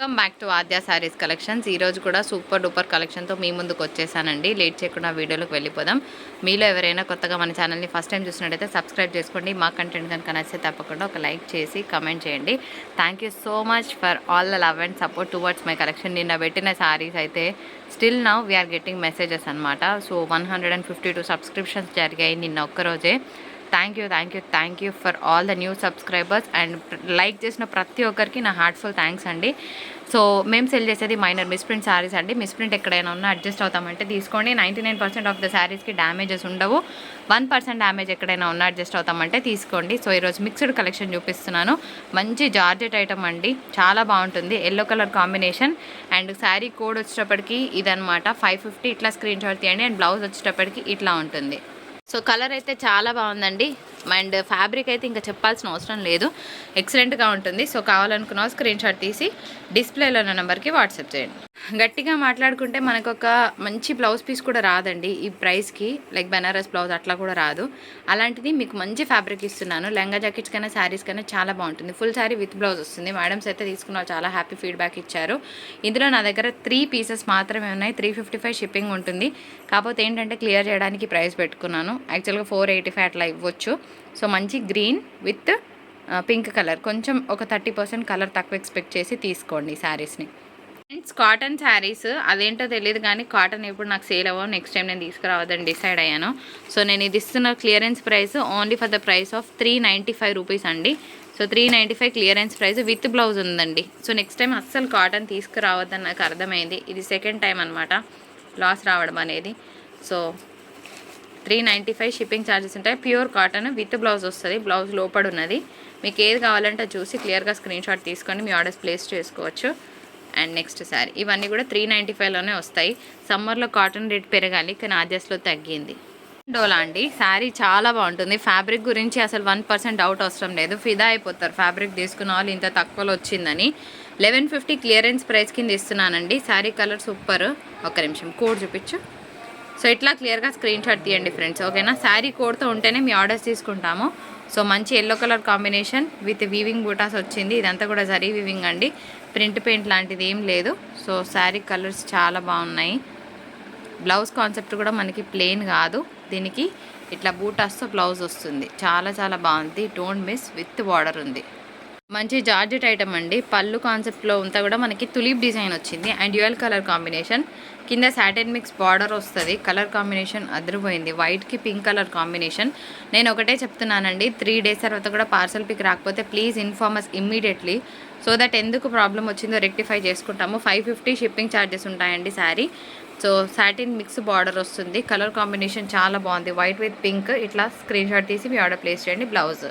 Welcome back to Aadya saris collections ఈరోజు కూడా super duper కలెక్షన్తో మీ ముందుకు వచ్చేసానండి. లేట్ చేయకుండా వీడియోలోకి వెళ్ళిపోదాం. మీలో ఎవరైనా కొత్తగా మన ఛానల్ని ఫస్ట్ టైం చూసినట్టయితే సబ్స్క్రైబ్ చేసుకోండి. మా కంటెంట్ కనుక నచ్చితే తప్పకుండా ఒక లైక్ చేసి కమెంట్ చేయండి. Thank you so much for all the love and support towards my collection నిన్న పెట్టిన శారీస్ అయితే still now we are getting messages అనమాట so one hundred and fifty two subscriptions జరిగాయి నిన్న ఒక్కరోజే. Thank you thank you thank you for all the new subscribers. And like చేసిన ప్రతి ఒక్కరికి నా హార్ట్ఫుల్ థ్యాంక్స్ అండి. సో మేము సెల్ చేసేది మైనర్ మిస్ప్రింట్ శారీస్ అండి. మిస్ప్రింట్ ఎక్కడైనా ఉన్నా అడ్జస్ట్ అవుతామంటే తీసుకోండి. Ninety nine percent of the శారీస్కి డ్యామేజెస్ ఉండవు. వన్ పర్సెంట్ డ్యామేజ్ ఎక్కడైనా ఉన్నా అడ్జస్ట్ అవుతామంటే తీసుకోండి. సో ఈరోజు మిక్స్డ్ కలెక్షన్ చూపిస్తున్నాను. మంచి జార్జెట్ ఐటమ్ అండి. చాలా బాగుంటుంది. Yellow colour combination and sari code వచ్చేటప్పటికి ఇదనమాట ఫైవ్ ఫిఫ్టీ ఇట్లా స్క్రీన్ షాట్ తీయండి. అండ్ బ్లౌజ్ వచ్చేటప్పటికి ఇట్లా ఉంటుంది. సో కలర్ అయితే చాలా బాగుందండి. అండ్ ఫ్యాబ్రిక్ అయితే ఇంకా చెప్పాల్సిన అవసరం లేదు. ఎక్సలెంట్గా ఉంటుంది. సో కావాలనుకున్న స్క్రీన్ షాట్ తీసి డిస్ప్లేలో ఉన్న నెంబర్కి వాట్సాప్ చేయండి. గట్టిగా మాట్లాడుకుంటే మనకు ఒక మంచి బ్లౌజ్ పీస్ కూడా రాదండి ఈ ప్రైస్కి. లైక్ బెనారస్ బ్లౌజ్ అట్లా కూడా రాదు. అలాంటిది మీకు మంచి ఫ్యాబ్రిక్ ఇస్తున్నాను. లెంగా జాకెట్స్ కన్నా శారీస్ కన్నా చాలా బాగుంటుంది. ఫుల్ శారీ విత్ బ్లౌజ్ వస్తుంది. మేడమ్స్ అయితే తీసుకున్న చాలా హ్యాపీ ఫీడ్బ్యాక్ ఇచ్చారు. ఇందులో నా దగ్గర త్రీ పీసెస్ మాత్రమే ఉన్నాయి. త్రీ ఫిఫ్టీ ఫైవ్ షిప్పింగ్ ఉంటుంది. కాకపోతే ఏంటంటే క్లియర్ చేయడానికి ప్రైస్ పెట్టుకున్నాను. యాక్చువల్గా ఫోర్ ఎయిటీ ఫైవ్ అట్లా ఇవ్వచ్చు. సో మంచి గ్రీన్ విత్ పింక్ కలర్. కొంచెం ఒక థర్టీ పర్సెంట్ కలర్ తక్కువ ఎక్స్పెక్ట్ చేసి తీసుకోండి ఈ శారీస్ని. ఫ్రెండ్స్ కాటన్ శారీస్ అదేంటో తెలియదు కానీ కాటన్ ఇప్పుడు నాకు సేల్ అవ్వవు. నెక్స్ట్ టైం నేను తీసుకురావద్దని డిసైడ్ అయ్యాను. సో నేను ఇది ఇస్తున్న clearance price only for the price of three ninety five rupees అండి. So three ninety five clearance price with blouse ఉందండి. సో నెక్స్ట్ టైం అస్సలు కాటన్ తీసుకురావద్దని నాకు అర్థమైంది. ఇది సెకండ్ టైం అనమాట లాస్ రావడం అనేది. So three ninety five shipping charges ఉంటాయి. ప్యూర్ కాటన్ విత్ బ్లౌజ్ వస్తుంది. బ్లౌజ్ లోపడి ఉన్నది మీకు ఏది కావాలంటే చూసి క్లియర్గా స్క్రీన్ షాట్ తీసుకొని మీ ఆర్డర్స్ ప్లేస్ చేసుకోవచ్చు. And next sari. ఇవన్నీ కూడా త్రీ నైంటీ ఫైవ్లోనే వస్తాయి. సమ్మర్లో కాటన్ రేట్ పెరగాలి కానీ ఆద్యస్లో తగ్గింది. డోలా అండి. శారీ చాలా బాగుంటుంది. ఫ్యాబ్రిక్ గురించి అసలు వన్ పర్సెంట్ డౌట్ అవసరం లేదు. ఫిదా అయిపోతారు. ఫ్యాబ్రిక్ తీసుకున్న వాళ్ళు ఇంత తక్కువలో వచ్చిందని. లెవెన్ ఫిఫ్టీ క్లియరెన్స్ ప్రైస్ కింద ఇస్తున్నానండి. Sari colour super. ఒక నిమిషం. కోడ్ చూపించు. సో ఇట్లా క్లియర్గా స్క్రీన్ షాట్ తీయండి ఫ్రెండ్స్ ఓకేనా? శారీ కోడ్తో ఉంటేనే మీ ఆర్డర్స్ తీసుకుంటాము. సో మంచి yellow colour combination with weaving buttas వచ్చింది. ఇదంతా కూడా జరీ వీవింగ్ అండి. ప్రింట్ పెయింట్ లాంటిది ఏం లేదు. సో శారీ కలర్స్ చాలా బాగున్నాయి. బ్లౌజ్ కాన్సెప్ట్ కూడా మనకి ప్లెయిన్ కాదు. దీనికి ఇట్లా బూటాస్తో బ్లౌజ్ వస్తుంది. చాలా చాలా బాగుంది. డోంట్ మిస్ విత్ బార్డర్ ఉంది. మంచి జార్జెట్ ఐటమ్ అండి. పళ్ళు కాన్సెప్ట్లో ఉంతా కూడా మనకి తులీప్ డిజైన్ వచ్చింది. And dual colour combination. కింద సాటిన్ మిక్స్ బార్డర్ వస్తుంది. కలర్ కాంబినేషన్ అదిరిపోయింది. వైట్కి పింక్ కలర్ కాంబినేషన్. నేను ఒకటే చెప్తున్నానండి. త్రీ డేస్ తర్వాత కూడా పార్సల్ పిక్ రాకపోతే please inform us immediately so that ఎందుకు ప్రాబ్లం వచ్చిందో రెక్టిఫై చేసుకుంటాము. ఫైవ్ ఫిఫ్టీ షిప్పింగ్ ఛార్జెస్ ఉంటాయండి sari. So satin mix border వస్తుంది. కలర్ కాంబినేషన్ చాలా బాగుంది. White with pink. ఇట్లా స్క్రీన్ షాట్ తీసి మీ ఆర్డర్ ప్లేస్ చేయండి బ్లౌజ్.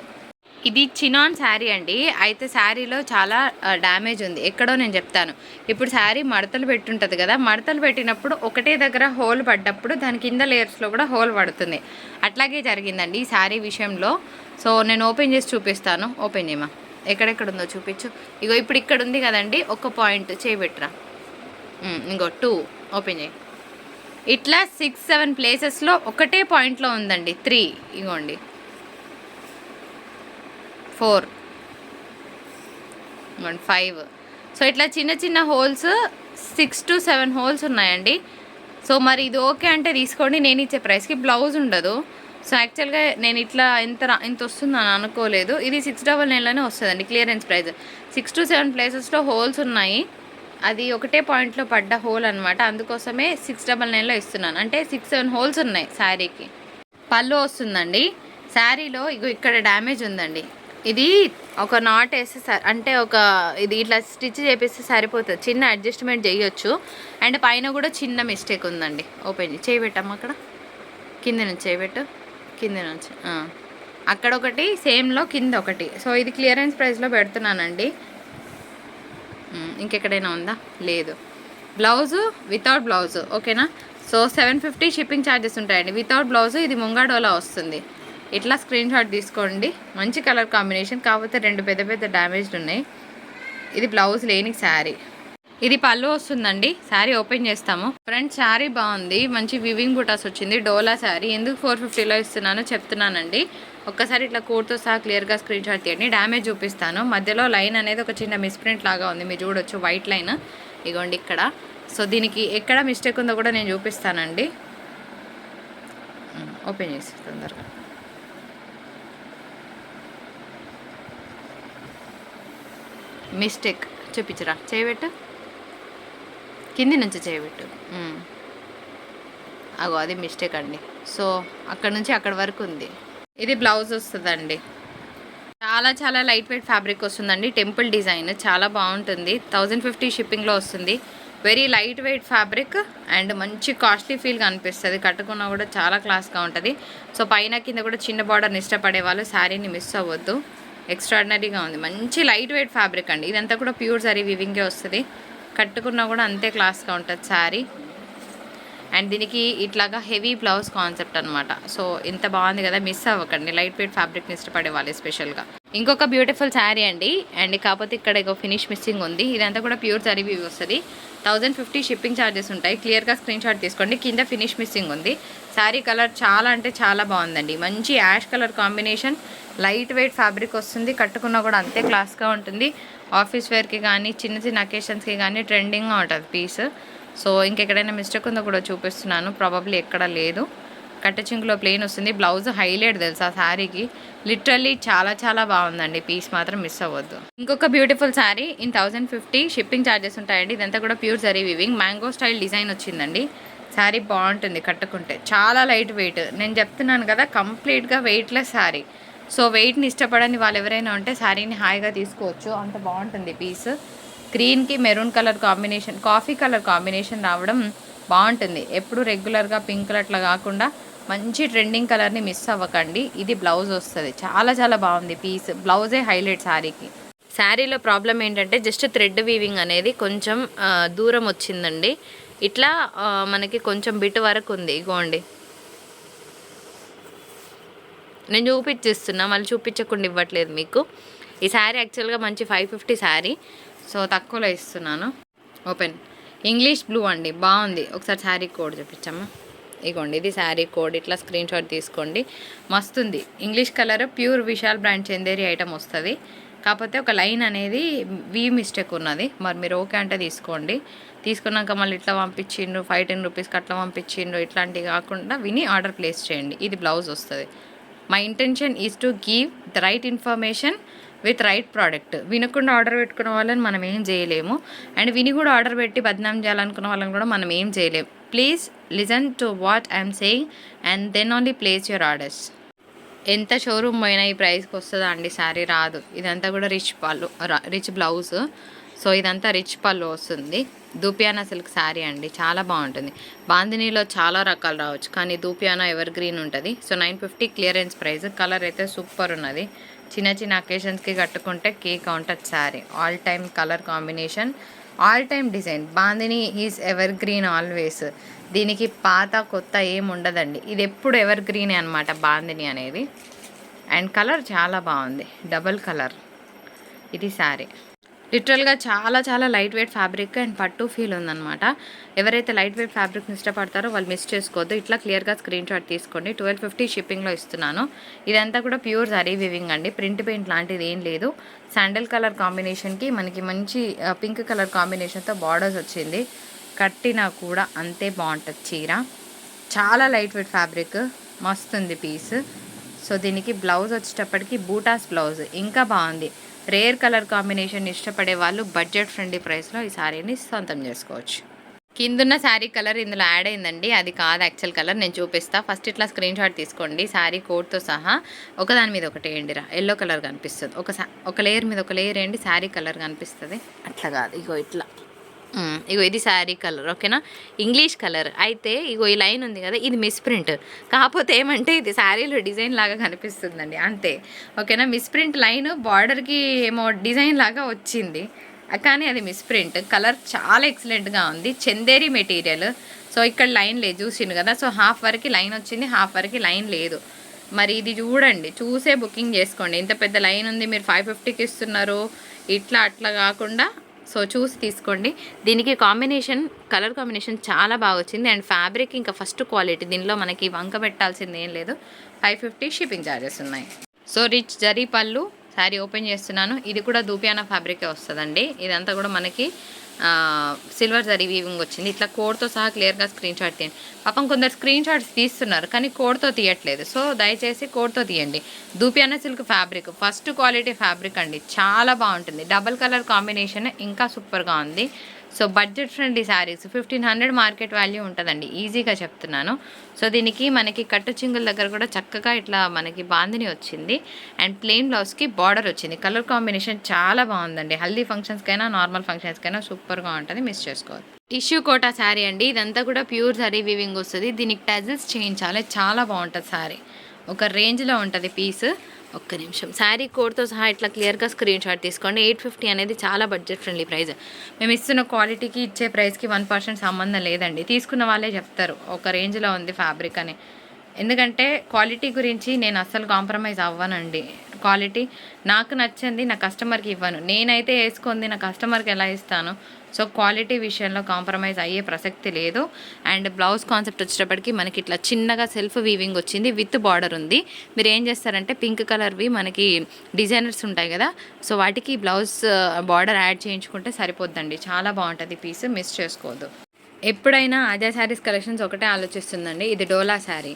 ఇది చినాన్ శారీ అండి. అయితే శారీలో చాలా డ్యామేజ్ ఉంది. ఎక్కడో నేను చెప్తాను. ఇప్పుడు శారీ మడతలు పెట్టుంటుంది కదా. మడతలు పెట్టినప్పుడు ఒకటే దగ్గర హోల్ పడ్డప్పుడు దాని కింద లేయర్స్లో కూడా హోల్ పడుతుంది. అట్లాగే జరిగిందండి ఈ శారీ విషయంలో. సో నేను ఓపెన్ చేసి చూపిస్తాను. ఓపెన్ చేయమా? ఎక్కడెక్కడ ఉందో చూపించు. ఇగో ఇప్పుడు ఇక్కడ ఉంది కదండి ఒక పాయింట్ చేయబెట్టరా ఇంకో టూ ఓపెన్ చేయి. ఇట్లా సిక్స్ సెవెన్ ప్లేసెస్లో ఒకటే పాయింట్లో ఉందండి త్రీ ఇగోండి. ఫోర్. ఫైవ్. సో ఇట్లా చిన్న చిన్న holes six to seven holes ఉన్నాయండి. సో మరి ఇది ఓకే అంటే తీసుకోండి నేను ఇచ్చే ప్రైస్కి బ్లౌజ్ ఉండదు. సో యాక్చువల్గా నేను ఇట్లా ఇంత రా- ఇంత వస్తుందని అనుకోలేదు. ఇది సిక్స్ డబల్ నైన్లోనే వస్తుందండి clearance price six to seven ప్లేసెస్లో హోల్స్ ఉన్నాయి. అది ఒకటే పాయింట్లో పడ్డ హోల్ అనమాట అందుకోసమే సిక్స్ డబల్ నైన్లో ఇస్తున్నాను. అంటే సిక్స్ సెవెన్ హోల్స్ ఉన్నాయి శారీకి. పళ్ళు వస్తుందండి. శారీలో ఇగో ఇక్కడ డ్యామేజ్ ఉందండి. ఇది ఒక నాట్ వేస్తే సార్ అంటే ఒక ఇది ఇట్లా స్టిచ్ చేపిస్తే సరిపోతుంది. చిన్న అడ్జస్ట్మెంట్ చేయొచ్చు. అండ్ పైన కూడా చిన్న మిస్టేక్ ఉందండి. ఓపెన్ చేయి. చేయబెట్టమ్మా అక్కడ. కింద నుంచి చేయబెట్టు కింద నుంచి అక్కడ ఒకటి సేమ్లో కింద ఒకటి సో ఇది క్లియరెన్స్ ప్రైస్లో పెడుతున్నానండి. ఇంకెక్కడైనా ఉందా? లేదు. బ్లౌజు వితౌట్ బ్లౌజు ఓకేనా? So seven fifty shipping charges ఉంటాయండి. వితౌట్ బ్లౌజు ఇది ముంగాడోలా వస్తుంది. ఇట్లా స్క్రీన్ షాట్ తీసుకోండి. మంచి కలర్ కాంబినేషన్ కాకపోతే రెండు పెద్ద పెద్ద డ్యామేజ్డ్ ఉన్నాయి. ఇది బ్లౌజ్ లేని శారీ. ఇది పళ్ళు వస్తుందండి. శారీ ఓపెన్ చేస్తాము. ఫ్రంట్ శారీ బాగుంది. మంచి వివింగ్ బుటాస్ వచ్చింది. డోలా శారీ. ఎందుకు ఫోర్ ఫిఫ్టీలో ఇస్తున్నానో చెప్తున్నానండి. ఒక్కసారి ఇట్లా కోడ్తో సహా క్లియర్గా స్క్రీన్ షాట్ తీయండి. డ్యామేజ్ చూపిస్తాను. మధ్యలో లైన్ అనేది ఒక చిన్న మిస్ప్రింట్ లాగా ఉంది. మీరు చూడొచ్చు వైట్ లైన్ ఇగోండి ఇక్కడ. సో దీనికి ఎక్కడ మిస్టేక్ ఉందో కూడా నేను చూపిస్తానండి. ఓపెన్ చేసి తొందరగా. మిస్టేక్ చూపించరా. చేయబెట్టు. కింది నుంచి చేయబెట్టు. అగో అది మిస్టేక్ అండి. సో అక్కడ నుంచి అక్కడ వరకు ఉంది. ఇది బ్లౌజ్ వస్తుందండి. చాలా చాలా లైట్ వెయిట్ ఫ్యాబ్రిక్ వస్తుందండి. టెంపుల్ డిజైన్ చాలా బాగుంటుంది. థౌజండ్ ఫిఫ్టీ షిప్పింగ్లో వస్తుంది. Very light weight fabric and మంచి కాస్ట్లీ ఫీల్గా అనిపిస్తుంది కట్టుకున్నా కూడా చాలా క్లాస్గా ఉంటుంది. సో పైన కింద కూడా చిన్న బార్డర్ని ఇష్టపడే వాళ్ళు శారీని మిస్ అవ్వద్దు. ఎక్స్ట్రాడినరీగా ఉంది. మంచి లైట్ వెయిట్ ఫ్యాబ్రిక్ అండి. ఇదంతా కూడా ప్యూర్ సరీ వివింగే వస్తుంది. కట్టుకున్నా కూడా అంతే క్లాస్గా ఉంటుంది శారీ అండ్ దీనికి ఇట్లాగా హెవీ బ్లౌజ్ కాన్సెప్ట్ అనమాట సో ఇంత బాగుంది కదా మిస్ అవ్వకండి. లైట్ వెయిట్ ఫ్యాబ్రిక్ని ఇష్టపడే వాళ్ళు స్పెషల్గా. ఇంకొక బ్యూటిఫుల్ శారీ అండి. అండ్ కాకపోతే ఇక్కడ ఇక ఫినిష్ మిస్సింగ్ ఉంది. ఇదంతా కూడా ప్యూర్ శారీ వ్యూ వస్తుంది. థౌజండ్ ఫిఫ్టీ షిప్పింగ్ ఛార్జెస్ ఉంటాయి. క్లియర్గా స్క్రీన్ షాట్ తీసుకోండి. కింద ఫినిష్ మిస్సింగ్ ఉంది. శారీ కలర్ చాలా అంటే చాలా బాగుందండి. మంచి ash colour combination. Light weight fabric వస్తుంది. కట్టుకున్నా కూడా అంతే క్లాస్గా ఉంటుంది. ఆఫీస్ వేర్కి కానీ చిన్న చిన్న అకేషన్స్కి కానీ ట్రెండింగ్గా ఉంటుంది పీస్. సో ఇంకెక్కడైనా మిస్టేక్ ఉందో కూడా చూపిస్తున్నాను. ప్రాబబ్లీ ఎక్కడ లేదు. కట్టచింకులో ప్లెయిన్ వస్తుంది. బ్లౌజ్ హైలైట్ తెలుసా శారీకి? లిటరల్లీ చాలా చాలా బాగుందండి. పీస్ మాత్రం మిస్ అవ్వద్దు. ఇంకొక beautiful sari in thousand fifty shipping charges ఉంటాయండి. ఇదంతా కూడా pure zari weaving mango style design వచ్చిందండి. శారీ బాగుంటుంది కట్టుకుంటే. చాలా లైట్ వెయిట్ నేను చెప్తున్నాను కదా కంప్లీట్గా వెయిట్లెస్ శారీ సో వెయిట్ని ఇష్టపడని వాళ్ళు ఎవరైనా ఉంటే శారీని హాయిగా తీసుకోవచ్చు. అంత బాగుంటుంది పీస్ గ్రీన్కి maroon colour combination coffee colour combination రావడం బాగుంటుంది. ఎప్పుడు రెగ్యులర్గా పింక్ అట్లా కాకుండా మంచి ట్రెండింగ్ కలర్ని మిస్ అవ్వకండి. ఇది బ్లౌజ్ వస్తుంది. చాలా చాలా బాగుంది పీస్ బ్లౌజే హైలైట్ శారీకి శారీలో ప్రాబ్లం ఏంటంటే జస్ట్ థ్రెడ్ వీవింగ్ అనేది కొంచెం దూరం వచ్చిందండి. ఇట్లా మనకి కొంచెం బిట్ వరకు ఉంది. ఇగోండి. నేను చూపించిస్తున్నా మళ్ళీ చూపించకుండా ఇవ్వట్లేదు మీకు. ఈ శారీ యాక్చువల్గా మంచి ఫైవ్ ఫిఫ్టీ శారీ సో తక్కువలో ఇస్తున్నాను. ఓపెన్ ఇంగ్లీష్ బ్లూ అండి. బాగుంది. ఒకసారి శారీ కోడ్ చూపించమ్మా. ఇగోండి ఇది శారీ కోడ్. ఇట్లా స్క్రీన్ షాట్ తీసుకోండి. మస్తుంది. English colour pure Vishal brand Chanderi item వస్తుంది. కాకపోతే ఒక లైన్ అనేది వీ మిస్టేక్ ఉన్నది. మరి మీరు ఓకే అంటే తీసుకోండి. తీసుకున్నాక మళ్ళీ ఇట్లా పంపించిండ్రు ఫైవ్ టెన్ రూపీస్కి అట్లా పంపించిండ్రు ఇట్లాంటివి కాకుండా విని ఆర్డర్ ప్లేస్ చేయండి. ఇది బ్లౌజ్ వస్తుంది. My intention is to give the right information with right product. వినకుండా ఆర్డర్ పెట్టుకున్న వాళ్ళని మనం ఏం చేయలేము. అండ్ విని కూడా ఆర్డర్ పెట్టి బద్నాం చేయాలనుకున్న వాళ్ళని కూడా మనం ఏం చేయలేము. Please listen to what I'm saying and then only place your orders ఎంత షోరూమ్ పోయినా ఈ ప్రైస్కి వస్తుందా అండి? శారీ రాదు. ఇదంతా కూడా రిచ్ పళ్ళు రిచ్ బ్లౌజ్ సో ఇదంతా రిచ్ పళ్ళు వస్తుంది. దూపియానా సిల్క్ శారీ అండి. చాలా బాగుంటుంది. బాందినీలో చాలా రకాలు రావచ్చు. కానీ దూపియానా ఎవర్ గ్రీన్ ఉంటుంది. So nine fifty clearance price colour అయితే సూపర్ ఉన్నది. చిన్న చిన్న అకేషన్స్కి కట్టుకుంటే కేక్ ఉంటుంది sari all time colour combination all time design bandhani is evergreen always దీనికి పాత కొత్త ఏం ఉండదండి. ఇది ఎప్పుడు ఎవర్ గ్రీనే అనమాట బాందిని అనేది. అండ్ కలర్ చాలా బాగుంది. డబల్ కలర్ ఇది శారీ లిటరల్గా చాలా చాలా లైట్ వెయిట్ ఫ్యాబ్రిక్ అండ్ పట్టు ఫీల్ ఉందన్నమాట. ఎవరైతే లైట్ వెయిట్ ఫ్యాబ్రిక్ని ఇష్టపడతారో వాళ్ళు మిస్ చేసుకోవద్దు. ఇట్లా క్లియర్గా స్క్రీన్ షాట్ తీసుకోండి. ట్వెల్వ్ ఫిఫ్టీ షిప్పింగ్లో ఇస్తున్నాను. ఇదంతా కూడా ప్యూర్ జరీ వివింగ్ అండి. ప్రింట్ పెయింట్ లాంటిది ఏం లేదు. శాండల్ కలర్ కాంబినేషన్కి మనకి మంచి పింక్ కలర్ కాంబినేషన్తో బార్డర్స్ వచ్చింది. కట్టినా కూడా అంతే బాగుంటుంది చీర. చాలా లైట్ వెయిట్ ఫ్యాబ్రిక్. మస్తుంది పీస్. సో దీనికి బ్లౌజ్ వచ్చేటప్పటికి బూటాస్ బ్లౌజ్. ఇంకా బాగుంది. రేర్ కలర్ కాంబినేషన్ ఇష్టపడే వాళ్ళు బడ్జెట్ ఫ్రెండ్లీ ప్రైస్లో ఈ శారీని సొంతం చేసుకోవచ్చు. కిందున్న శారీ కలర్ ఇందులో యాడ్ అయిందండి. అది కాదు యాక్చువల్ కలర్. నేను చూపిస్తా. ఫస్ట్ ఇట్లా స్క్రీన్ షాట్ తీసుకోండి. శారీ కోట్తో సహా ఒకదాని మీద ఒకటి వేయండిరా. ఎల్లో కలర్ కనిపిస్తుంది. ఒక సా- ఒక లేయర్ మీద ఒక లేయర్ వేయండి. శారీ కలర్ కనిపిస్తుంది. అట్లా కాదు. ఇగో ఇట్లా. ఇగో ఇది శారీ కలర్ ఓకేనా? English colour. అయితే ఇగో ఈ లైన్ ఉంది కదా ఇది మిస్ ప్రింట్. కాకపోతే ఏమంటే ఇది శారీలో డిజైన్ లాగా కనిపిస్తుందండి అంతే. ఓకేనా? మిస్ ప్రింట్ లైన్ బార్డర్కి ఏమో డిజైన్ లాగా వచ్చింది కానీ అది మిస్ ప్రింట్. కలర్ చాలా ఎక్సలెంట్గా ఉంది చందేరి మెటీరియల్. సో ఇక్కడ లైన్ లేదు చూసిండు కదా? సో హాఫ్ వరకు లైన్ వచ్చింది హాఫ్ వరకు లైన్ లేదు. మరి ఇది చూడండి చూసే బుకింగ్ చేసుకోండి. ఇంత పెద్ద లైన్ ఉంది మీరు ఫైవ్ ఫిఫ్టీకి ఇస్తున్నారు. ఇట్లా అట్లా కాకుండా సో చూసి తీసుకోండి. దీనికి కాంబినేషన్ కలర్ కాంబినేషన్ చాలా బాగా వచ్చింది. అండ్ ఫ్యాబ్రిక్ ఇంకా ఫస్ట్ క్వాలిటీ. దీనిలో మనకి వంక పెట్టాల్సింది ఏం లేదు. ఫైవ్ ఫిఫ్టీ షిప్పింగ్ ఛార్జెస్ ఉన్నాయి. సో రిచ్ జరీ పళ్ళు శారీ ఓపెన్ చేస్తున్నాను. ఇది కూడా దూపియానా ఫ్యాబ్రికే వస్తుందండి. ఇదంతా కూడా మనకి సిల్వర్ జరీ వీవింగ్ వచ్చింది. ఇట్లా కోడ్తో సహా క్లియర్గా స్క్రీన్ షాట్ తీయండి. పాపం కొందరు స్క్రీన్ షాట్స్ తీస్తున్నారు కానీ కోడ్తో తీయట్లేదు. సో దయచేసి కోడ్తో తీయండి. దూపియానా silk fabric first quality fabric అండి. చాలా బాగుంటుంది. డబల్ కలర్ కాంబినేషన్ ఇంకా సూపర్గా ఉంది. So budget friendly saris fifteen hundred market value ఉంటుందండి. ఈజీగా చెప్తున్నాను. సో దీనికి మనకి కట్టు చింగుల దగ్గర కూడా చక్కగా ఇట్లా మనకి బాందిని వచ్చింది. అండ్ ప్లెయిన్ బ్లౌజ్కి బార్డర్ వచ్చింది. కలర్ కాంబినేషన్ చాలా బాగుందండి. హల్దీ ఫంక్షన్స్కైనా నార్మల్ ఫంక్షన్స్కైనా సూపర్గా ఉంటుంది. మిస్ చేసుకోవద్దు. టిష్యూ కోటా శారీ అండి. ఇదంతా కూడా ప్యూర్ శారీ వీవింగ్ వస్తుంది. దీనికి టజిల్స్ చేయించాలి. చాలా బాగుంటుంది శారీ ఒక రేంజ్లో ఉంటుంది పీస్ ఒక్క నిమిషం. శారీ కోడ్తో సహా ఇట్లా క్లియర్గా స్క్రీన్ షాట్ తీసుకోండి. ఎయిట్ ఫిఫ్టీ అనేది చాలా బడ్జెట్ ఫ్రెండ్లీ ప్రైస్ మేము ఇస్తున్న క్వాలిటీకి ఇచ్చే ప్రైస్కి వన్ పర్సెంట్ సంబంధం లేదండి. తీసుకున్న వాళ్ళే చెప్తారు ఒక రేంజ్లో ఉంది ఫ్యాబ్రిక్ అని. ఎందుకంటే క్వాలిటీ గురించి నేను అస్సలు కాంప్రమైజ్ అవ్వనండి. క్వాలిటీ నాకు నచ్చింది నా కస్టమర్కి ఇవ్వను. నేనైతే వేసుకుంది నా కస్టమర్కి ఎలా ఇస్తాను? సో క్వాలిటీ విషయంలో కాంప్రమైజ్ అయ్యే ప్రసక్తి లేదు. అండ్ బ్లౌజ్ కాన్సెప్ట్ వచ్చేటప్పటికి మనకి ఇట్లా చిన్నగా సెల్ఫ్ వీవింగ్ వచ్చింది విత్ బార్డర్ ఉంది. మీరు ఏం చేస్తారంటే పింక్ కలర్వి మనకి డిజైనర్స్ ఉంటాయి కదా సో వాటికి బ్లౌజ్ బార్డర్ యాడ్ చేయించుకుంటే సరిపోద్దండి. చాలా బాగుంటుంది పీస్ మిస్ చేసుకోవద్దు. ఎప్పుడైనా ఆజా శారీస్ కలెక్షన్స్ ఒకటే ఆలోచిస్తుందండి ఇది డోలా శారీ.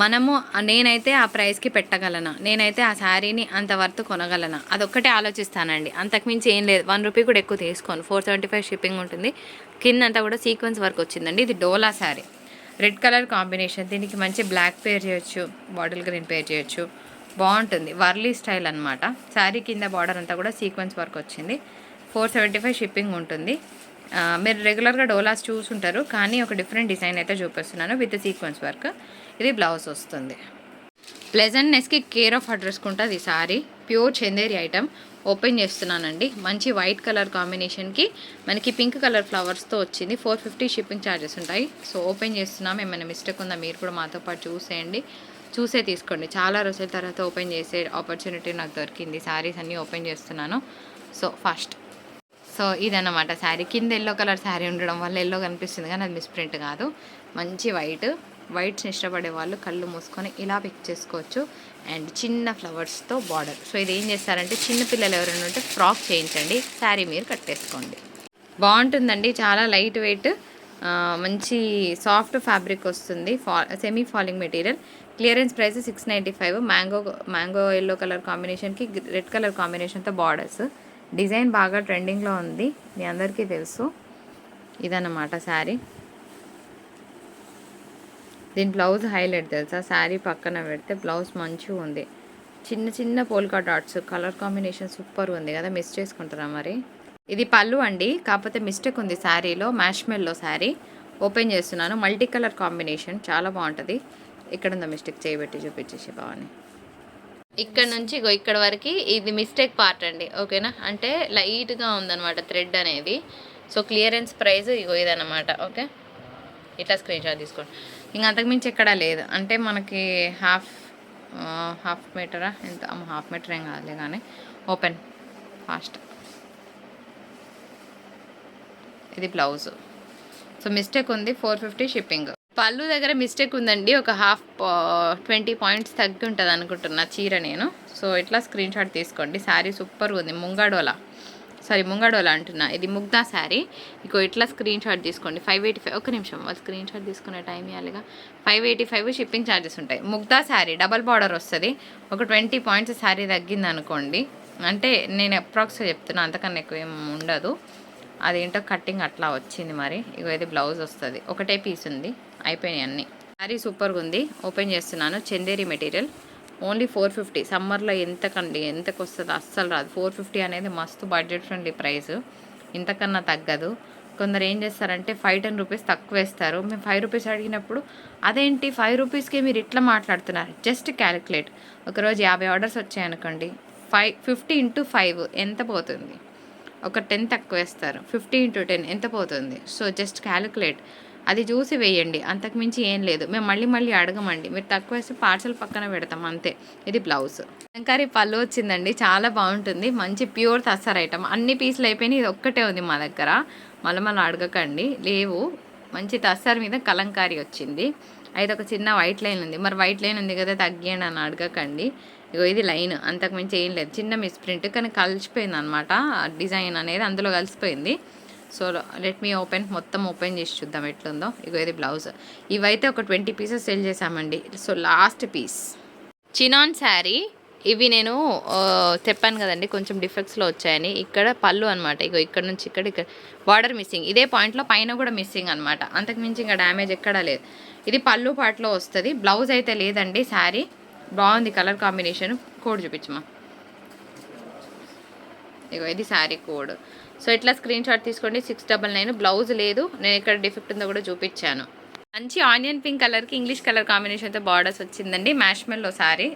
మనము నేనైతే ఆ ప్రైస్కి పెట్టగలనా? నేనైతే ఆ శారీని అంత వర్త్ కొనగలనా? అదొక్కటే ఆలోచిస్తానండి. అంతకుమించి ఏం లేదు. వన్ రూపీ కూడా ఎక్కువ తీసుకోను. ఫోర్ సెవెంటీ ఫైవ్ షిప్పింగ్ ఉంటుంది. కింద అంతా కూడా సీక్వెన్స్ వర్క్ వచ్చిందండి. ఇది Dola sari. Red colour combination. దీనికి మంచి బ్లాక్ పేర్ చేయొచ్చు. బాటిల్ గ్రీన్ పేర్ చేయొచ్చు. బాగుంటుంది. వర్లీ స్టైల్ అనమాట శారీ కింద బార్డర్ అంతా కూడా సీక్వెన్స్ వర్క్ వచ్చింది. ఫోర్ సెవెంటీ ఫైవ్ షిప్పింగ్ ఉంటుంది. మీరు రెగ్యులర్గా డోలాస్ చూసుంటారు కానీ ఒక డిఫరెంట్ డిజైన్ అయితే చూపిస్తున్నాను విత్ సీక్వెన్స్ వర్క్ ఇది బ్లౌజ్ వస్తుంది. ప్లెజెంట్నెస్కి కేర్ ఆఫ్ అడ్రస్ ఉంటుంది ఈ sari pure Chanderi item open చేస్తున్నానండి. మంచి వైట్ కలర్ కాంబినేషన్కి మనకి పింక్ కలర్ ఫ్లవర్స్తో వచ్చింది. ఫోర్ ఫిఫ్టీ షిప్పింగ్ ఛార్జెస్ ఉంటాయి. సో ఓపెన్ చేస్తున్నాం. ఏమైనా మిస్టేక్ ఉందా మీరు కూడా మాతో పాటు చూసేయండి. చూసే తీసుకోండి. చాలా రోజుల తర్వాత ఓపెన్ చేసే ఆపర్చునిటీ నాకు దొరికింది. శారీస్ అన్నీ ఓపెన్ చేస్తున్నాను. సో ఫస్ట్ సో ఇదన్నమాట శారీ. కింద ఎల్లో కలర్ శారీ ఉండడం వల్ల ఎల్లో కనిపిస్తుంది కానీ అది మిస్ప్రింట్ కాదు. మంచి వైట్ వైట్స్ని ఇష్టపడే వాళ్ళు కళ్ళు మూసుకొని ఇలా పిక్ చేసుకోవచ్చు. అండ్ చిన్న ఫ్లవర్స్తో బార్డర్ సో ఇది ఏం చేస్తారంటే చిన్న పిల్లలు ఎవరైనా ఉంటే ఫ్రాక్ చేయించండి. శారీ మీరు కట్టేసుకోండి బాగుంటుందండి. చాలా లైట్ వెయిట్ మంచి సాఫ్ట్ ఫ్యాబ్రిక్ వస్తుంది. ఫా semi falling material clearance price six ninety five mango mango yellow colour కాంబినేషన్కి రెడ్ కలర్ కాంబినేషన్తో బార్డర్స్ డిజైన్ బాగా ట్రెండింగ్లో ఉంది. మీ అందరికీ తెలుసు. ఇదన్నమాట శారీ. దీని బ్లౌజ్ హైలైట్ తెలుసా? శారీ పక్కన పెడితే బ్లౌజ్ మంచిగా ఉంది. చిన్న చిన్న polka dots colour combination super ఉంది కదా? మిస్ చేసుకుంటారా మరి? ఇది పళ్ళు అండి. కాకపోతే మిస్టేక్ ఉంది శారీలో మ్యాష్మెల్లో శారీ. ఓపెన్ చేస్తున్నాను. మల్టీ కలర్ కాంబినేషన్ చాలా బాగుంటుంది. ఇక్కడ ఉందా మిస్టేక్ చేయబెట్టి చూపించేసి బాగున్నాయి ఇక్కడ నుంచి ఇగో ఇక్కడ వరకు ఇది మిస్టేక్ పార్ట్ అండి ఓకేనా? అంటే లైట్గా ఉందన్నమాట థ్రెడ్ అనేది. సో క్లియరెన్స్ ప్రైస్ ఇగో ఇదన్నమాట ఓకే? ఇట్లా స్క్రీన్ షాట్ తీసుకోండి. ఇంకా అంతకుమించి ఎక్కడా లేదు. అంటే మనకి హాఫ్ హాఫ్ మీటరా ఎంత? హాఫ్ మీటర్ ఏం కాదులే కానీ. ఓపెన్ ఫాస్ట్ ఇది బ్లౌజ్ సో మిస్టేక్ ఉంది ఫోర్ ఫిఫ్టీ షిప్పింగ్ పళ్ళు దగ్గర మిస్టేక్ ఉందండి. ఒక హాఫ్ ట్వంటీ పాయింట్స్ తగ్గి ఉంటుంది అనుకుంటున్నా చీర నేను. సో ఇట్లా స్క్రీన్ షాట్ తీసుకోండి. శారీ సూపర్ ఉంది. ముంగాడోలా. సారీ ముంగాడోలా అంటున్నా. ఇది ముగ్ధా శారీ ఇక ఇట్లా స్క్రీన్ షాట్ తీసుకోండి. ఫైవ్ ఎయిటీ ఫైవ్ ఒక నిమిషం. వాళ్ళు స్క్రీన్ షాట్ తీసుకునే time ఇవ్వాలిగా five eighty five shipping charges ఉంటాయి. ముగ్ధా శారీ డబల్ బార్డర్ వస్తుంది. ఒక ట్వంటీ పాయింట్స్ శారీ తగ్గింది అనుకోండి అంటే నేను అప్రాక్స్గా చెప్తున్నా అంతకన్నా ఎక్కువ ఏం ఉండదు. అదేంటో కట్టింగ్ అట్లా వచ్చింది మరి. ఇగో ఇది బ్లౌజ్ వస్తుంది. ఒకటే పీస్ ఉంది. అయిపోయినాయి అన్నీ. శారీ సూపర్గా ఉంది. ఓపెన్ చేస్తున్నాను. Chanderi material. Only four fifty సమ్మర్లో ఎంతకండి ఎంతకు వస్తుంది అస్సలు రాదు. ఫోర్ ఫిఫ్టీ అనేది మస్తు బడ్జెట్ ఫ్రెండ్లీ ప్రైస్ ఇంతకన్నా తగ్గదు. కొందరు ఏం చేస్తారంటే ఫైవ్ టెన్ రూపీస్ తక్కువ వేస్తారు. మేము ఫైవ్ రూపీస్ అడిగినప్పుడు అదేంటి ఫైవ్ రూపీస్కి మీరు ఇట్లా మాట్లాడుతున్నారు? జస్ట్ క్యాలిక్యులేట్ ఒకరోజు యాభై ఆర్డర్స్ వచ్చాయనుకోండి. ఫైవ్ ఫిఫ్టీ ఇంటూ ఫైవ్ ఎంత పోతుంది? ఒక టెన్ తక్కువ వేస్తారు. ఫిఫ్టీ ఇంటూ టెన్ ఎంత పోతుంది? So just calculate. అది చూసి వేయండి. అంతకు మించి ఏం లేదు. మేము మళ్ళీ మళ్ళీ అడగమండి. మీరు తక్కువ వేస్తే పార్సల్ పక్కన పెడతాం అంతే. ఇది బ్లౌజ్. కలంకారీ పళ్ళు వచ్చిందండి. చాలా బాగుంటుంది. మంచి ప్యూర్ తస్సర్ ఐటమ్. అన్ని పీసులు అయిపోయినాయి. ఇది ఒక్కటే ఉంది మా దగ్గర. మళ్ళీ మళ్ళీ అడగకండి. లేవు. మంచి తస్సర్ మీద కలంకారీ వచ్చింది. అయితే ఒక చిన్న వైట్ లైన్ ఉంది. మరి వైట్ లైన్ ఉంది కదా తగ్గియండి అని అడగకండి. ఇగో ఇది లైన్ అంతకు మించి ఏం లేదు. చిన్న మిస్ప్రింట్ కానీ కలిసిపోయింది అనమాట డిజైన్ అనేది అందులో కలిసిపోయింది. సో లెట్ మీ ఓపెన్ మొత్తం ఓపెన్ చేసి చూద్దాం ఎట్లుందో. ఇగో ఇది బ్లౌజ్ ఇవైతే ఒక ట్వంటీ పీసెస్ సెల్ చేసామండి so last piece chinon sari ఇవి నేను చెప్పాను కదండి కొంచెం డిఫెక్ట్స్లో వచ్చాయని. ఇక్కడ పళ్ళు అనమాట ఇగో ఇక్కడ నుంచి ఇక్కడ ఇక్కడ. బార్డర్ మిస్సింగ్ ఇదే పాయింట్లో పైన కూడా మిస్సింగ్ అనమాట అంతకు మించి ఇంకా డ్యామేజ్ ఎక్కడా లేదు. ఇది పళ్ళు పాటలో వస్తుంది. బ్లౌజ్ అయితే లేదండి శారీ బాగుంది కలర్ కాంబినేషన్. కోడ్ చూపించమా ఇగో ఇది శారీ కోడ్. సో ఇట్లా స్క్రీన్ షాట్ తీసుకోండి. Six double nine. బ్లౌజ్ లేదు. నేను ఇక్కడ డిఫెక్ట్ ఉందో కూడా చూపించాను. మంచి ఆనియన్ పింక్ కలర్కి ఇంగ్లీష్ కలర్ కాంబినేషన్తో బార్డర్స్ వచ్చిందండి. మ్యాష్మెల్లో శారీ.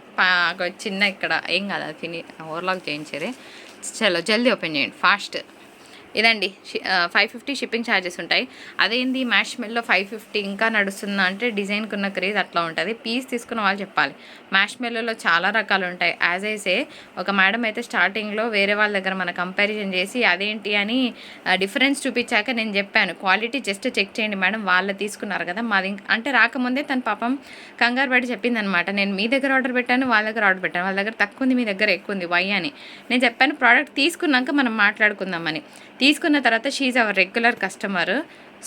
చిన్న ఇక్కడ ఏం కాదు అది ఫిని ఓవర్లాక్ చేయించేది. చలో జల్దీ ఓపెన్ చేయండి. ఫాస్ట్. ఇదండి ఫైవ్ ఫిఫ్టీ షిప్పింగ్ ఛార్జెస్ ఉంటాయి. అదేంది మ్యాష్ మెల్లో ఫైవ్ ఫిఫ్టీ ఇంకా నడుస్తుందా అంటే డిజైన్కి ఉన్న క్రేజ్ అట్లా ఉంటుంది. పీస్ తీసుకున్న వాళ్ళు చెప్పాలి. మ్యాష్ మెల్లోలో చాలా రకాలు ఉంటాయి. యాజ్ ఐసే ఒక మేడం అయితే స్టార్టింగ్లో వేరే వాళ్ళ దగ్గర మన కంపారిజన్ చేసి అదేంటి అని డిఫరెన్స్ చూపించాక నేను చెప్పాను. క్వాలిటీ జస్ట్ చెక్ చేయండి మేడం వాళ్ళు తీసుకున్నారు కదా మాది అంటే రాకముందే తన పాపం కంగారు పడి చెప్పింది అనమాట నేను మీ దగ్గర ఆర్డర్ పెట్టాను వాళ్ళ దగ్గర ఆర్డర్ పెట్టాను. వాళ్ళ దగ్గర తక్కువ ఉంది మీ దగ్గర ఎక్కువ ఉంది వై అని. నేను చెప్పాను ప్రోడక్ట్ తీసుకున్నాక మనం మాట్లాడుకుందామని. తీసుకున్న తర్వాత she's our regular customer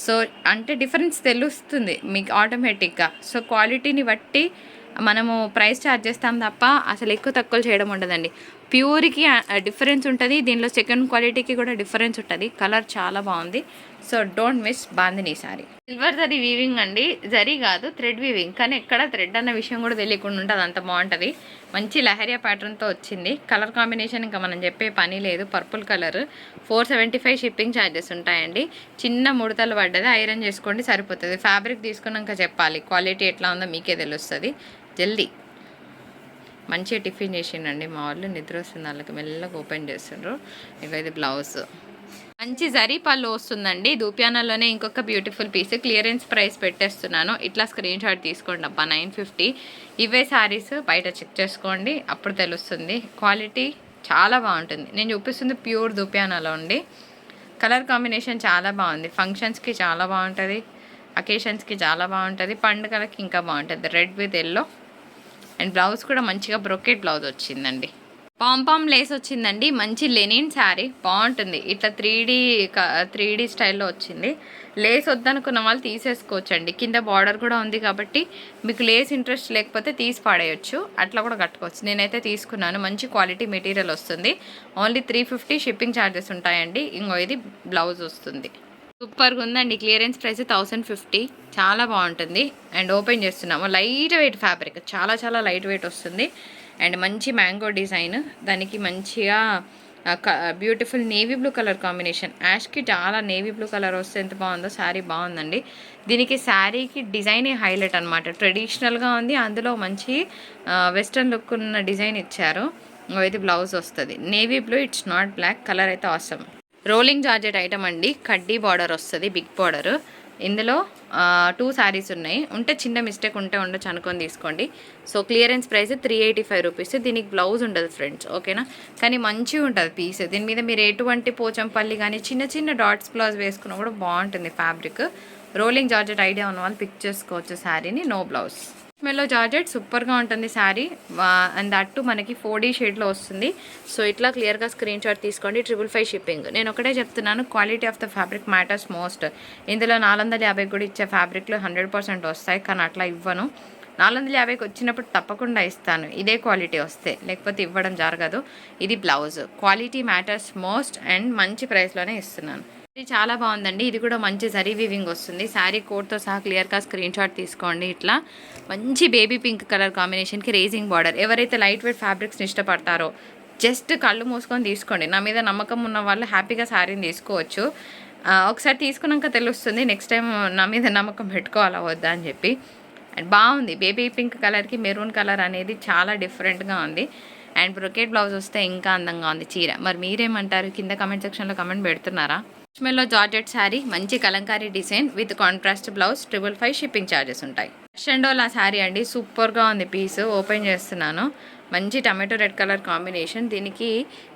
so అంటే డిఫరెన్స్ తెలుస్తుంది మీకు ఆటోమేటిక్గా సో క్వాలిటీని బట్టి మనము ప్రైస్ ఛార్జ్ చేస్తాం తప్ప అసలు ఎక్కువ తక్కువ చేయడం ఉండదండి. ప్యూర్కి డిఫరెన్స్ ఉంటుంది. దీనిలో సెకండ్ క్వాలిటీకి కూడా డిఫరెన్స్ ఉంటుంది. కలర్ చాలా బాగుంది. So don't miss bandhani sari. Silver zari weaving అండి. జరీ కాదు థ్రెడ్ వీవింగ్. కానీ ఎక్కడ థ్రెడ్ అన్న విషయం కూడా తెలియకుండా ఉంటుంది అంత బాగుంటుంది. మంచి లహరియా ప్యాటర్న్తో వచ్చింది. కలర్ కాంబినేషన్ ఇంకా మనం చెప్పే పని లేదు. Purple colour four seventy five shipping charges ఉంటాయండి. చిన్న ముడతలు పడ్డది ఐరన్ చేసుకోండి సరిపోతుంది. ఫ్యాబ్రిక్ తీసుకున్నాక చెప్పాలి క్వాలిటీ ఎట్లా ఉందో మీకే తెలుస్తుంది. జల్దీ. మంచిగా టిఫిన్ చేసిండండి. మా వాళ్ళు నిద్ర వస్తుంది వాళ్ళకి మెల్లగా ఓపెన్ చేస్తుండ్రు. ఇక ఇది బ్లౌజ్ మంచి జరీ పళ్ళు వస్తుందండి. దూప్యానాలోనే ఇంకొక బ్యూటిఫుల్ పీస్ క్లియరెన్స్ ప్రైస్ పెట్టేస్తున్నాను. ఇట్లా స్క్రీన్ షాట్ తీసుకోండి అబ్బా నైన్ ఫిఫ్టీ. ఇవే శారీస్ బయట చెక్ చేసుకోండి అప్పుడు తెలుస్తుంది. క్వాలిటీ చాలా బాగుంటుంది. నేను చూపిస్తుంది ప్యూర్ దూప్యానాలో ఉండి కలర్ కాంబినేషన్ చాలా బాగుంది. ఫంక్షన్స్కి చాలా బాగుంటుంది. అకేషన్స్కి చాలా బాగుంటుంది. పండుగలకి ఇంకా బాగుంటుంది. Red with yellow and blouse కూడా మంచిగా బ్రొకెట్ బ్లౌజ్ వచ్చిందండి. పాంపామ్ లేస్ వచ్చిందండి. మంచి లెనిన్ శారీ. బాగుంటుంది. ఇట్లా త్రీ డీ త్రీ డీ స్టైల్లో వచ్చింది. లేస్ వద్దనుకున్న వాళ్ళు తీసేసుకోవచ్చండి. కింద బార్డర్ కూడా ఉంది కాబట్టి మీకు లేస్ ఇంట్రెస్ట్ లేకపోతే తీసి పాడేయచ్చు. అట్లా కూడా కట్టుకోవచ్చు. నేనైతే తీసుకున్నాను. మంచి క్వాలిటీ మెటీరియల్ వస్తుంది. Only three fifty shipping charges ఉంటాయండి. ఇంకో ఇది బ్లౌజ్ వస్తుంది. సూపర్గా ఉందండి. Clearance price thousand fifty. చాలా బాగుంటుంది. అండ్ ఓపెన్ చేస్తున్నాము. Light weight fabric. చాలా చాలా లైట్ వెయిట్ వస్తుంది. అండ్ మంచి మ్యాంగో డిజైన్. దానికి మంచిగా beautiful navy blue colour combination. Yaskhi చాలా నేవీ బ్లూ కలర్ వస్తే ఎంత బాగుందో శారీ బాగుందండి. దీనికి శారీకి డిజైనే హైలైట్ అనమాట ట్రెడిషనల్గా ఉంది. అందులో మంచి వెస్ట్రన్ లుక్ ఉన్న డిజైన్ ఇచ్చారు. ఇది బ్లౌజ్ వస్తుంది. Navy blue it's not black. Colour అయితే అవసరం రోలింగ్ జార్జెట్ ఐటమ్ అండి. కడ్డీ బార్డర్ వస్తుంది బిగ్ బార్డర్. ఇందులో టూ శారీస్ ఉన్నాయి. ఉంటే చిన్న మిస్టేక్ ఉంటే ఉండొచ్చు అనుకొని తీసుకోండి. So clearance price three eighty five rupees దీనికి బ్లౌజ్ ఉండదు ఫ్రెండ్స్ ఓకేనా కానీ మంచిగా ఉంటుంది పీస్ దీని మీద మీరు ఎటువంటి పోచంపల్లి కానీ చిన్న చిన్న డాట్స్ బ్లౌజ్ వేసుకున్నా కూడా బాగుంటుంది ఫ్యాబ్రిక్ రోలింగ్ జార్జెట్ ఐడియా ఉన్న వాళ్ళు పిక్ చేసుకోవచ్చు శారీని నో బ్లౌజ్ మెల్లో జార్జెట్ సూపర్గా ఉంటుంది శారీ. అండ్ దట్టు మనకి ఫోర్ డీ షేడ్లో వస్తుంది. సో ఇట్లా క్లియర్గా స్క్రీన్ షాట్ తీసుకోండి. ట్రిపుల్ ఫైవ్ షిప్పింగ్ నేను ఒకటే చెప్తున్నాను quality of the fabric matters most ఇందులో నాలుగు వందల యాభై కూడా ఇచ్చే ఫ్యాబ్రిక్లో హండ్రెడ్ పర్సెంట్ వస్తాయి కానీ అట్లా ఇవ్వను. నాలుగు వందల యాభైకి వచ్చినప్పుడు తప్పకుండా ఇస్తాను. ఇదే క్వాలిటీ వస్తే లేకపోతే ఇవ్వడం జరగదు. ఇది blouse. Quality matters most and మంచి ప్రైస్లోనే ఇస్తున్నాను. ఇది చాలా బాగుందండి. ఇది కూడా మంచి జరీ వీవింగ్ వస్తుంది. శారీ కోట్తో సహా క్లియర్గా స్క్రీన్ షాట్ తీసుకోండి ఇట్లా. మంచి బేబీ పింక్ కలర్ కాంబినేషన్కి రేజింగ్ బార్డర్ ఎవరైతే లైట్ వెయిట్ ఫ్యాబ్రిక్స్ని ఇష్టపడతారో జస్ట్ కళ్ళు మూసుకొని తీసుకోండి. నా మీద నమ్మకం ఉన్న వాళ్ళు హ్యాపీగా శారీని తీసుకోవచ్చు. ఒకసారి తీసుకున్నాక తెలుస్తుంది నెక్స్ట్ టైం నా మీద నమ్మకం పెట్టుకోవాలా వద్దా అని చెప్పి. అండ్ బాగుంది. బేబీ పింక్ కలర్కి మెరూన్ కలర్ అనేది చాలా డిఫరెంట్గా ఉంది. అండ్ బ్రొకెట్ బ్లౌజ్ వస్తే ఇంకా అందంగా ఉంది చీర. మరి మీరేమంటారు? కింద కమెంట్ సెక్షన్లో కమెంట్ పెడుతున్నారా? కాశ్మీర్లో జార్జెట్ శారీ మంచి Kalamkari design with contrast blouse triple five shipping charges ఉంటాయి. షెండోలా శారీ అండి సూపర్గా ఉంది పీస్ ఓపెన్ చేస్తున్నాను. మంచి టమాటో రెడ్ కలర్ కాంబినేషన్. దీనికి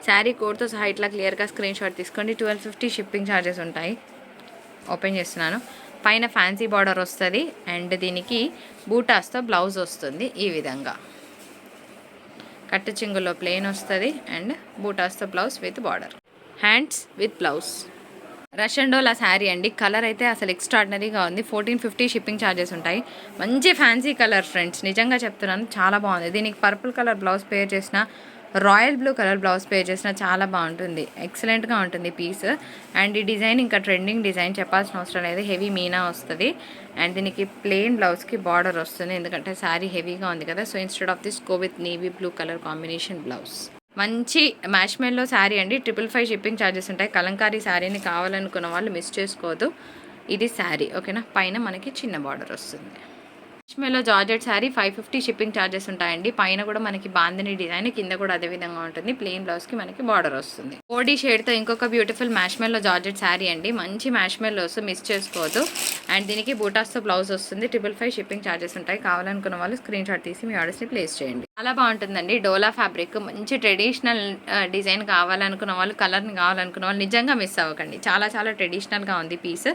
శారీ కోడ్తో సహా ఇట్లా క్లియర్గా స్క్రీన్ షాట్ తీసుకోండి. ట్వెల్వ్ ఫిఫ్టీ షిప్పింగ్ ఛార్జెస్ ఉంటాయి. ఓపెన్ చేస్తున్నాను. పైన ఫ్యాన్సీ బార్డర్ వస్తుంది. అండ్ దీనికి బూటాస్తో బ్లౌజ్ వస్తుంది ఈ విధంగా. కట్టు చింగులో ప్లెయిన్ వస్తుంది. And బూటాస్తో blouse with border hands with blouse ration డోలా శారీ అండి. కలర్ అయితే అసలు ఎక్స్ట్రాడినరీగా ఉంది. ఫోర్టీన్ ఫిఫ్టీ షిప్పింగ్ ఛార్జెస్ ఉంటాయి. మంచి ఫ్యాన్సీ కలర్ ఫ్రెండ్స్ నిజంగా చెప్తున్నాను చాలా బాగుంది. దీనికి పర్పుల్ కలర్ బ్లౌజ్ పేర్ చేసిన royal blue colour blouse pair చేసిన చాలా బాగుంటుంది. ఎక్సలెంట్గా ఉంటుంది పీస్ అండ్ ఈ డిజైన్ ఇంకా ట్రెండింగ్ డిజైన్ చెప్పాల్సిన అవసరం లేదు. హెవీ మీనా వస్తుంది. అండ్ దీనికి ప్లెయిన్ బ్లౌజ్కి బార్డర్ వస్తుంది. ఎందుకంటే శారీ హెవీగా ఉంది కదా. So instead of this go with navy blue colour combination blouse మంచి మ్యాష్మెల్లో శారీ అండి. ట్రిపుల్ ఫైవ్ షిప్పింగ్ ఛార్జెస్ ఉంటాయి. కలంకారీ శారీని కావాలనుకున్న వాళ్ళు మిస్ చేసుకోవద్దు ఇది శారీ ఓకేనా? పైన మనకి చిన్న బార్డర్ వస్తుంది. Marshmallow georgette sari five fifty shipping charges ఉంటాయండి. పైన కూడా మనకి బాందిని డిజైన్ కింద కూడా అదే విధంగా ఉంటుంది. ప్లెయిన్ బ్లౌజ్కి మనకి బార్డర్ వస్తుంది. ఓడీ షేడ్తో ఇంకొక బ్యూటిఫుల్ మ్యాష్మెల్లో జార్జెట్ శారీ అండి. మంచి మ్యాష్మెల్లోస్ మిస్ చేసుకోవద్దు అండ్ దీనికి బూటాస్తో బ్లౌజ్ వస్తుంది. ట్రిపుల్ ఫైవ్ షిప్పింగ్ ఛార్జెస్ ఉంటాయి. కావాలనుకున్న వాళ్ళు స్క్రీన్ షాట్ తీసి మీ ఆర్డర్స్ని ప్లేస్ చేయండి. చాలా బాగుంటుందండి. డోలా ఫ్యాబ్రిక్. మంచి ట్రెడిషనల్ డిజైన్ కావాలనుకున్న వాళ్ళు కలర్ని కావాలనుకున్న వాళ్ళు నిజంగా మిస్ అవ్వకండి. చాలా చాలా ట్రెడిషనల్గా ఉంది piece.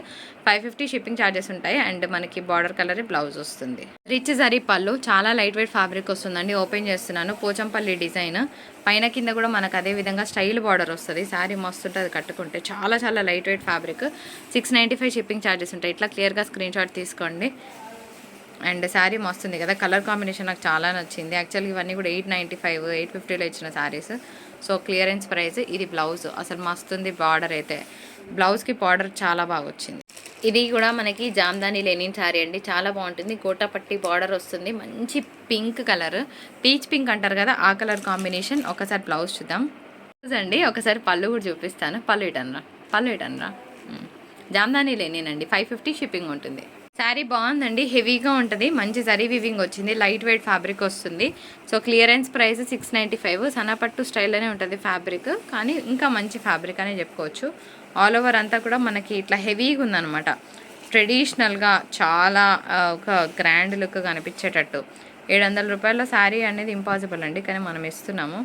Five fifty shipping charges ఉంటాయి. అండ్ మనకి బార్డర్ కలర్ బ్లౌజ్ వస్తుంది. రిచ్ జరీ పళ్ళు. చాలా లైట్ వెయిట్ ఫ్యాబ్రిక్ వస్తుందండి. ఓపెన్ చేస్తున్నాను. పోచంపల్లి డిజైన్. పైన కింద కూడా మనకు అదే విధంగా స్టైల్ బార్డర్ వస్తుంది. శారీ మస్తుంటుంది కట్టుకుంటే చాలా చాలా light weight fabric. Six ninety five shipping charges ఉంటాయి. ఇట్లా క్లియర్గా స్క్రీన్ షాట్ తీసుకోండి. అండ్ శారీ మస్తుంది కదా. కలర్ కాంబినేషన్ నాకు చాలా నచ్చింది. యాక్చువల్గా ఇవన్నీ కూడా ఎయిట్ నైంటీ ఫైవ్ ఎయిట్ ఫిఫ్టీలో ఇచ్చిన శారీస్. సో క్లియరెన్స్ ప్రైస్ ఇది బ్లౌజ్. అసలు మస్తుంది బార్డర్ అయితే. బ్లౌజ్కి బార్డర్ చాలా బాగా వచ్చింది. ఇది కూడా మనకి జామ్దాని లెనిన్ శారీ అండి. చాలా బాగుంటుంది. కోటాపట్టి బార్డర్ వస్తుంది. మంచి పింక్ కలర్. పీచ్ పింక్ అంటారు కదా ఆ కలర్ కాంబినేషన్. ఒకసారి బ్లౌజ్ చూద్దాం. అండి ఒకసారి పళ్ళు కూడా చూపిస్తాను. పళ్ళు ఇటన్రా. పళ్ళు ఇటన్రా. Jamdani linen five fifty shipping ఉంటుంది. శారీ బాగుందండి హెవీగా ఉంటుంది. మంచి జరీ వివింగ్ వచ్చింది. లైట్ వెయిట్ ఫ్యాబ్రిక్ వస్తుంది. So clearance price six ninety five సన్నపట్టు స్టైల్లోనే ఉంటుంది ఫ్యాబ్రిక్ కానీ ఇంకా మంచి ఫ్యాబ్రిక్ అనే చెప్పుకోవచ్చు. ఆల్ ఓవర్ అంతా కూడా మనకి ఇట్లా హెవీగా ఉందన్నమాట. ట్రెడిషనల్గా చాలా ఒక గ్రాండ్ లుక్ కనిపించేటట్టు. ఏడు వందల రూపాయల శారీ అనేది ఇంపాసిబుల్ అండి. కానీ మనం ఇస్తున్నాము.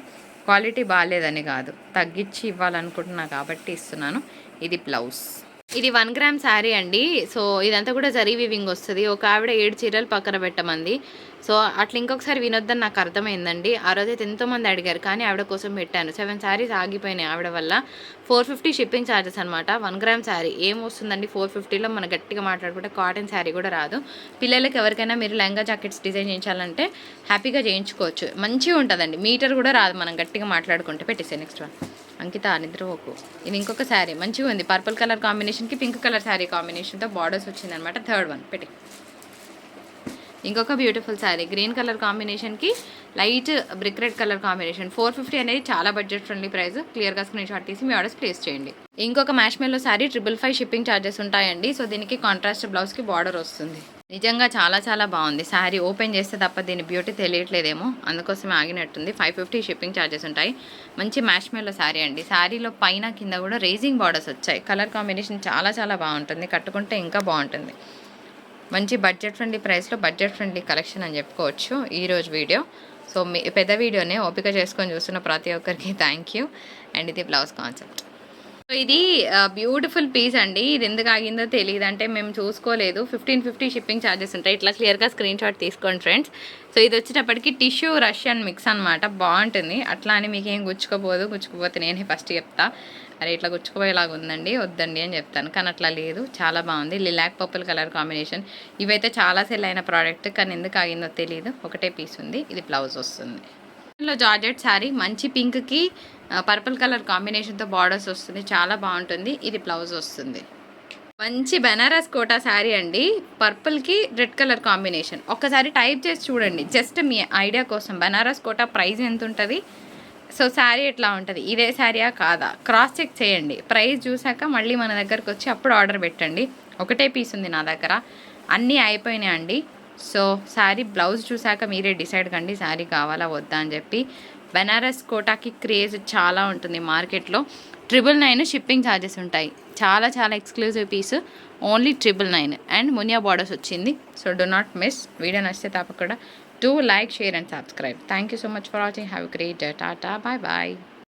క్వాలిటీ బాగాలేదని కాదు. తగ్గించి ఇవ్వాలనుకుంటున్నా కాబట్టి ఇస్తున్నాను. ఇది బ్లౌజ్ ఇది వన్ గ్రామ్ శారీ అండి. సో ఇదంతా కూడా జరీ వివింగ్ వస్తుంది. ఒక ఆవిడ ఏడు చీరలు పక్కన పెట్టమంది. సో అట్లా ఇంకొకసారి వినొద్దని నాకు అర్థమైందండి. ఆ రోజు అయితే ఎంతోమంది అడిగారు కానీ ఆవిడ కోసం పెట్టాను. సెవెన్ శారీస్ ఆగిపోయినాయి ఆవిడ వల్ల. ఫోర్ ఫిఫ్టీ షిప్పింగ్ ఛార్జెస్ అనమాట వన్ గ్రామ్ శారీ. ఏం వస్తుందండి ఫోర్ ఫిఫ్టీలో? మనం గట్టిగా మాట్లాడుకుంటే కాటన్ శారీ కూడా రాదు. పిల్లలకి ఎవరికైనా మీరు లెంగా జాకెట్స్ డిజైన్ చేయించాలంటే హ్యాపీగా చేయించుకోవచ్చు. మంచిగా ఉంటుందండి. మీటర్ కూడా రాదు మనం గట్టిగా మాట్లాడుకుంటే. పెట్టేసే నెక్స్ట్ వన్. అంకిత నిద్రపోకు. ఇది ఇంకొక శారీ. మంచిగా ఉంది. పర్పుల్ కలర్ కాంబినేషన్కి పింక్ కలర్ శారీ కాంబినేషన్తో బార్డర్స్ వచ్చిందనమాట థర్డ్ వన్ పెట్టి ఇంకొక బ్యూటిఫుల్ శారీ. గ్రీన్ కలర్ కాంబినేషన్కి light brick red colour combination four fifty అనేది చాలా బడ్జెట్ ఫ్రెండ్లీ ప్రైస్ క్లియర్గా స్క్రీన్ షాట్ తీసి మీ ఆర్డర్స్ ప్లేస్ చేయండి. ఇంకొక marshmallow sari triple five shipping charges ఉంటాయండి. సో దీనికి కాంట్రాస్ట్ బ్లౌజ్కి బార్డర్ వస్తుంది. నిజంగా చాలా చాలా బాగుంది. శారీ ఓపెన్ చేస్తే తప్ప దీని బ్యూటీ తెలియట్లేదేమో. అందుకోసమే ఆగినట్టుంది. ఫైవ్ ఫిఫ్టీ షిప్పింగ్ ఛార్జెస్ ఉంటాయి. మంచి మ్యాష్ మెల్లో శారీ అండి. శారీలో పైన కింద కూడా రేజింగ్ బార్డర్స్ వచ్చాయి. కలర్ కాంబినేషన్ చాలా చాలా బాగుంటుంది. కట్టుకుంటే ఇంకా బాగుంటుంది. మంచి బడ్జెట్ ఫ్రెండ్లీ ప్రైస్లో బడ్జెట్ ఫ్రెండ్లీ కలెక్షన్ అని చెప్పుకోవచ్చు ఈరోజు వీడియో. సో మీ పెద్ద వీడియోనే ఓపిక చేసుకొని చూస్తున్న ప్రతి ఒక్కరికి థ్యాంక్ యూ. అండ్ ఇది బ్లౌజ్ కాన్సెప్ట్. ఇది బ్యూటిఫుల్ పీస్ అండి. ఇది ఎందుకు ఆగిందో తెలియదు. అంటే మేము చూసుకోలేదు. ఫిఫ్టీన్ ఫిఫ్టీ షిప్పింగ్ ఛార్జెస్ ఉంటాయి. ఇట్లా క్లియర్గా స్క్రీన్ షాట్ తీసుకోండి ఫ్రెండ్స్ సో ఇది వచ్చేటప్పటికి టిష్యూ రష్యన్ మిక్స్ అనమాట బాగుంటుంది. అట్లా అని మీకు ఏం గుచ్చుకోపోదు గుచ్చుకుపోతే నేనే ఫస్ట్ చెప్తా. అరే ఇట్లా గుచ్చుకుపోయేలాగా ఉందండి. వద్దండి అని చెప్తాను. కానీ అట్లా లేదు. చాలా బాగుంది. లిలాక్ పర్పుల్ కలర్ కాంబినేషన్ ఇవైతే చాలా సెల్ అయిన ప్రోడక్ట్ కానీ ఎందుకు ఆగిందో తెలియదు ఒకటే పీస్ ఉంది. ఇది బ్లౌజ్ వస్తుంది. లో జార్జెట్ శారీ మంచి పింక్కి పర్పుల్ కలర్ కాంబినేషన్తో బార్డర్స్ వస్తుంది. చాలా బాగుంటుంది. ఇది బ్లౌజ్ వస్తుంది. మంచి బెనారస్ కోటా శారీ అండి. పర్పుల్కి రెడ్ కలర్ కాంబినేషన్. ఒక్కసారి టైప్ చేసి చూడండి. జస్ట్ మీ ఐడియా కోసం. బెనారస్ కోటా ప్రైస్ ఎంత ఉంటుంది? సో శారీ ఎట్లా ఉంటుంది? ఇదే శారీయా కాదా? క్రాస్ చెక్ చేయండి. ప్రైస్ చూసాక మళ్ళీ మన దగ్గరకు వచ్చి అప్పుడు ఆర్డర్ పెట్టండి. ఒకటే పీస్ ఉంది నా దగ్గర. అన్నీ అయిపోయినాయి అండి సో శారీ బ్లౌజ్ చూసాక మీరే డిసైడ్ కండి శారీ కావాలా వద్దా అని చెప్పి. బెనారస్ కోటాకి క్రేజ్ చాలా ఉంటుంది మార్కెట్లో. ట్రిపుల్ నైన్ షిప్పింగ్ ఛార్జెస్ ఉంటాయి. చాలా చాలా exclusive piece. Only triple nine. And Muniya borders వచ్చింది. So do not miss. Video నచ్చితే తప్పకుండా do like share and subscribe. Thank you so much for watching. Have great tata bye bye.